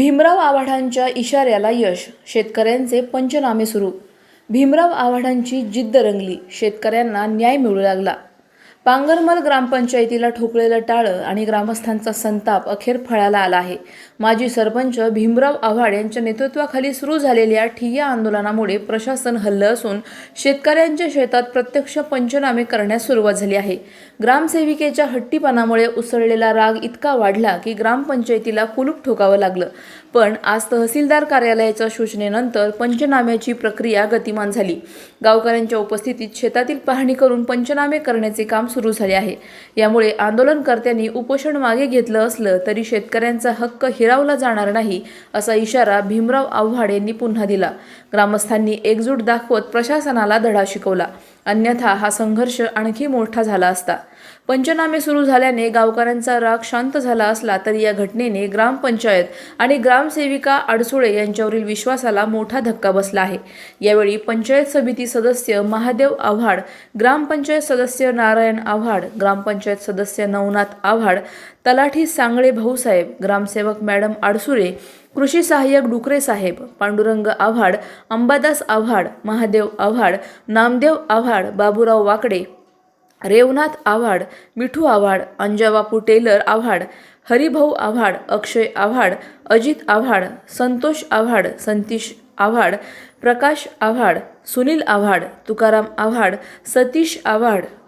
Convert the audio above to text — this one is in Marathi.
भीमराव आव्हाडांच्या इशाऱ्याला यश शेतकऱ्यांचे पंचनामे सुरू. भीमराव आव्हाडांची जिद्द रंगली शेतकऱ्यांना न्याय मिळू लागला. पांगरमल ग्रामपंचायतीला ठोकलेलं टाळं आणि ग्रामस्थांचा संताप अखेर फळाला आला आहे. माजी सरपंच भीमराव आव्हाड यांच्या नेतृत्वाखाली सुरू झालेल्या ठिय्या आंदोलनामुळे प्रशासन हल्लं असून शेतकऱ्यांच्या शेतात प्रत्यक्ष पंचनामे करण्यास सुरुवात झाली आहे. ग्रामसेविकेच्या हट्टीपणामुळे उसळलेला राग इतका वाढला की ग्रामपंचायतीला कुलूप ठोकावं लागलं. पण आज तहसीलदार कार्यालयाच्या सूचनेनंतर पंचनाम्याची प्रक्रिया गतिमान झाली. गावकऱ्यांच्या उपस्थितीत शेतातील पाहणी करून पंचनामे करण्याचे काम सुरू झाले आहे. यामुळे आंदोलनकर्त्यांनी उपोषण मागे घेतलं असलं तरी शेतकऱ्यांचा हक्क हिरावला जाणार नाही असा इशारा भीमराव आव्हाड यांनी पुन्हा दिला. ग्रामस्थांनी एकजूट दाखवत प्रशासनाला धडा शिकवला. अन्यथा हा संघर्ष आणखी मोठा झाला असता. पंचनामे सुरू झाल्याने गावकऱ्यांचा राग शांत झाला असला तरी या घटनेने ग्रामपंचायत आणि ग्रामसेविका अडसुळे यांच्यावरील विश्वासाला मोठा धक्का बसला आहे. यावेळी पंचायत समिती सदस्य महादेव आव्हाड ग्रामपंचायत सदस्य नारायण आव्हाड ग्रामपंचायत सदस्य नवनाथ आव्हाड तलाठी सांगळे भाऊसाहेब ग्रामसेवक मॅडम आडसुरे कृषी सहाय्यक डुकरे साहेब पांडुरंग आव्हाड अंबादास आव्हाड महादेव आव्हाड नामदेव आव्हाड बाबूराव वाकडे रेवनाथ आव्हाड मिठू आव्हाड अंजाबापू टेलर आव्हाड हरिभाऊ आव्हाड अक्षय आव्हाड अजित आव्हाड संतोष आव्हाड संतीश आव्हाड प्रकाश आव्हाड सुनील आव्हाड तुकाराम आव्हाड सतीश आव्हाड